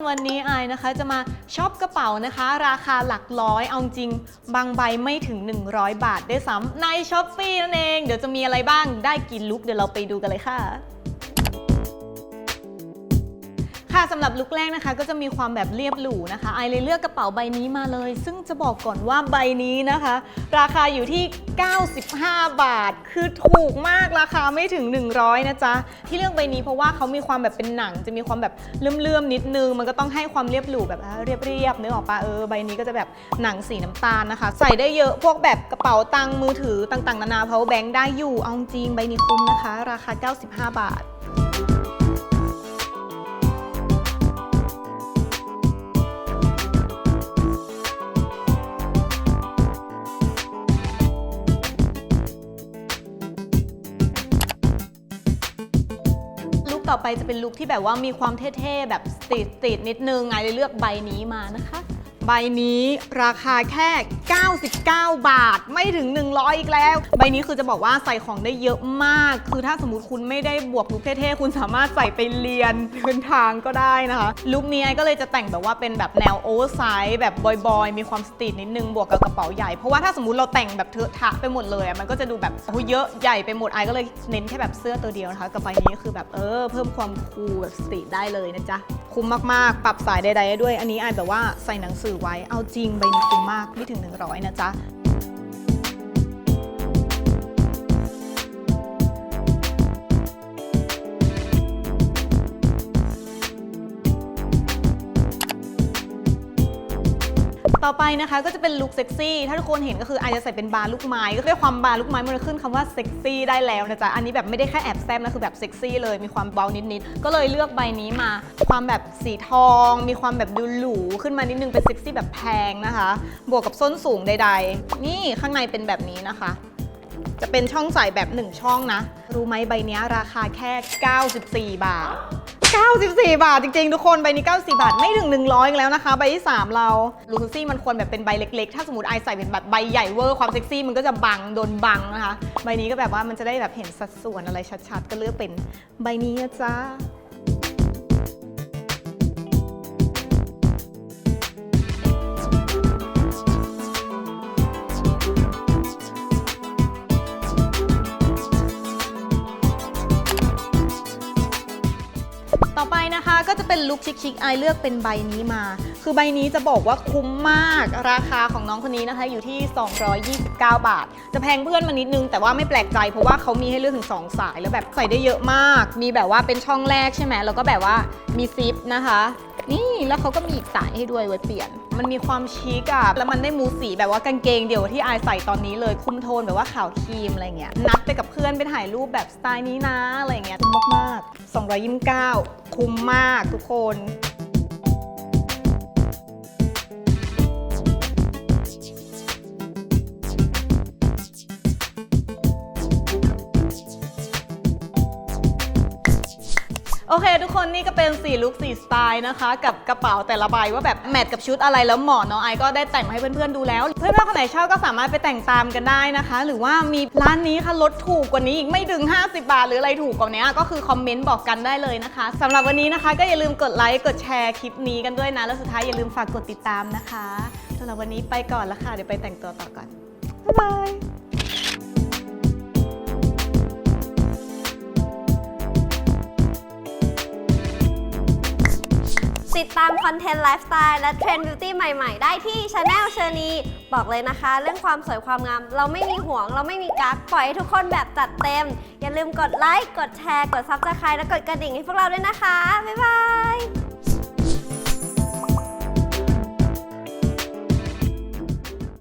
วันนี้ไอายนะคะจะมาช็อปกระเป๋านะคะ ราคาหลักร้อยเอาจริง บางใบไม่ถึง 100 บาทได้วยซ้ำในช้อปปีนั่นเอง เดี๋ยวจะมีอะไรบ้างได้กินลุกเดี๋ยวเราไปดูกันเลยค่ะ ค่ะสำหรับลุคแรกนะคะ ก็จะมีความแบบเรียบหรูนะคะไอเลยเลือกกระเป๋าใบนี้มาเลย ซึ่งจะบอกก่อนว่าใบนี้นะคะ ราคาอยู่ที่ 95 บาท คือถูกมากราคาไม่ถึง 100 นะจ๊ะ ที่เลือกใบนี้เพราะว่าเขามีความแบบเป็นหนัง จะมีความแบบเลื่อมๆนิดนึง มันก็ต้องให้ความเรียบหรูแบบเรียบๆนึกออกปะเออใบนี้ก็จะแบบหนังสีน้ำตาลนะคะ ใส่ได้เยอะพวกแบบกระเป๋าตังค์มือถือต่างๆ นานา power bank ได้อยู่เอาจริงใบนี้คุ้มนะคะ ราคา 95 บาท ต่อไปจะเป็นลุคที่แบบว่ามีความเท่ๆแบบสตรีทสตรีทนิดนึงไงเลยเลือกใบนี้มานะคะ ใบนี้ราคาแค่ 99 บาท ไม่ถึง 100 อีกแล้ว ใบนี้คือจะบอกว่าใส่ของได้เยอะมาก คือถ้าสมมติคุณไม่ได้บวกลุคเท่ๆ คุณสามารถใส่ไปเรียนเดินทางก็ได้นะคะ ลุคนี้ไอ้ก็เลยจะแต่งแบบว่าเป็นแบบแนวโอเวอร์ไซส์แบบบอยๆ มีความสตรีทนิดนึง บวกกับกระเป๋าใหญ่ เพราะว่าถ้าสมมติเราแต่งแบบเทอะทะไปหมดเลยมันก็จะดูแบบโอ้เยอะใหญ่ไปหมดไอ้ก็เลยเน้นแค่แบบเสื้อตัวเดียวนะคะกับใบนี้คือแบบเออเพิ่มความคูลแบบสตรีทได้เลยนะจ๊ะคุ้มมากๆ ปรับสายใดๆได้ด้วย อันนี้ไอายแบบว่าใส่หนังสือไว้เอาจริงใบนี้คุ้มมากไม่ถึง1ร้อยนะจ๊ะ ต่อไปนะคะก็จะเป็นลุคเซ็กซี่ ถ้าทุกคนเห็นก็คืออาจจะใส่เป็นบาร์ลูกไม้ ก็ด้วยความบาร์ลูกไม้มันขึ้นคำว่าเซ็กซี่ได้แล้วนะจ๊ะ อันนี้แบบไม่ได้แค่แอบแซมนะคือแบบเซ็กซี่เลย มีความเบานิดๆ ก็เลยเลือกใบนี้มา ความแบบสีทอง มีความแบบดูหรูขึ้นมานิดนึง เป็นเซ็กซี่แบบแพงนะคะ บวกกับส้นสูงใดๆ นี่ข้างในเป็นแบบนี้นะคะ จะเป็นช่องใส่แบบ 1 ช่องนะ รู้ไหมใบนี้ราคาแค่ 94 บาท 94 บาทจริงๆ ทุกคน ใบนี้94บาท ไม่ถึง 100อีกแล้วนะคะ ใบที่ 3 เราลูเซี่มันควรแบบเป็นใบเล็กๆ ถ้าสมมติไอใส่เป็นแบบใบใหญ่เวอร์ ความเซ็กซี่มันก็จะบัง โดนบังนะคะ ใบนี้ก็แบบว่ามันจะได้แบบเห็นสัดส่วนอะไรชัดๆ ก็เลือกเป็นใบนี้นะจ๊ะ ต่อไปนะคะก็จะเป็นลุคชิคๆไอเลือกเป็นใบนี้มา คือใบนี้จะบอกว่าคุ้มมากราคาของน้องคนนี้นะคะอยู่ที่ 229 บาท จะแพงเพื่อนมานิดนึง แต่ว่าไม่แปลกใจเพราะว่าเขามีให้เลือกถึง 2 สายแล้วแบบใส่ได้เยอะมาก มีแบบว่าเป็นช่องแรกใช่ไหมแล้วก็แบบว่ามีซิปนะคะ นี่แล้วเขาก็มีอีกสายให้ด้วยไว้เปลี่ยน มันมีความชิคอะแล้วมันได้มูสีแบบว่ากางเกงเดี่ยวที่อายใส่ตอนนี้เลยคุมโทนแบบว่าขาวครีมอะไรเงี้ยนัดไปกับเพื่อนไปถ่ายรูปแบบสไตล์นี้นะอะไรเงี้ยคุ้มมากๆ229 คุ้มมากทุกคน โอเค ทุกคนนี่ก็เป็น4ลุค4สไตล์นะคะ กับกระเป๋าแต่ละใบว่าแบบแมทกับชุดอะไรแล้วเหมาะเนาะไอก็ได้แต่งมาให้เพื่อนๆดูแล้ว เพื่อนๆคนไหนชอบก็สามารถไปแต่งตามกันได้นะคะ หรือว่ามีร้านนี้ค่ะลดถูกกว่านี้อีกไม่ถึง 50 บาท หรืออะไรถูกกว่านี้ก็คือคอมเมนต์บอกกันได้เลยนะคะสำหรับวันนี้นะคะก็อย่าลืมกดไลค์กดแชร์คลิปนี้กันด้วยนะแล้วสุดท้ายอย่าลืมฝากกดติดตามนะคะสำหรับวันนี้ไปก่อนละค่ะเดี๋ยวไปแต่งตัวต่อก่อนบ๊ายบาย ติดตามคอนเทนต์ไลฟ์สไตล์และเทรนด์บิวตี้ใหม่ๆ ได้ที่ช anel เชอร์นีบอกเลยนะคะ เรื่องความสวยความงาม เราไม่มีห่วง เราไม่มีกักปล่อยให้ทุกคนแบบจัดเต็ม อย่าลืมกดไลค์กดแชร์ กด Subscribe และกดกระดิ่งให้พวกเราด้วยนะคะ บ๊ายบาย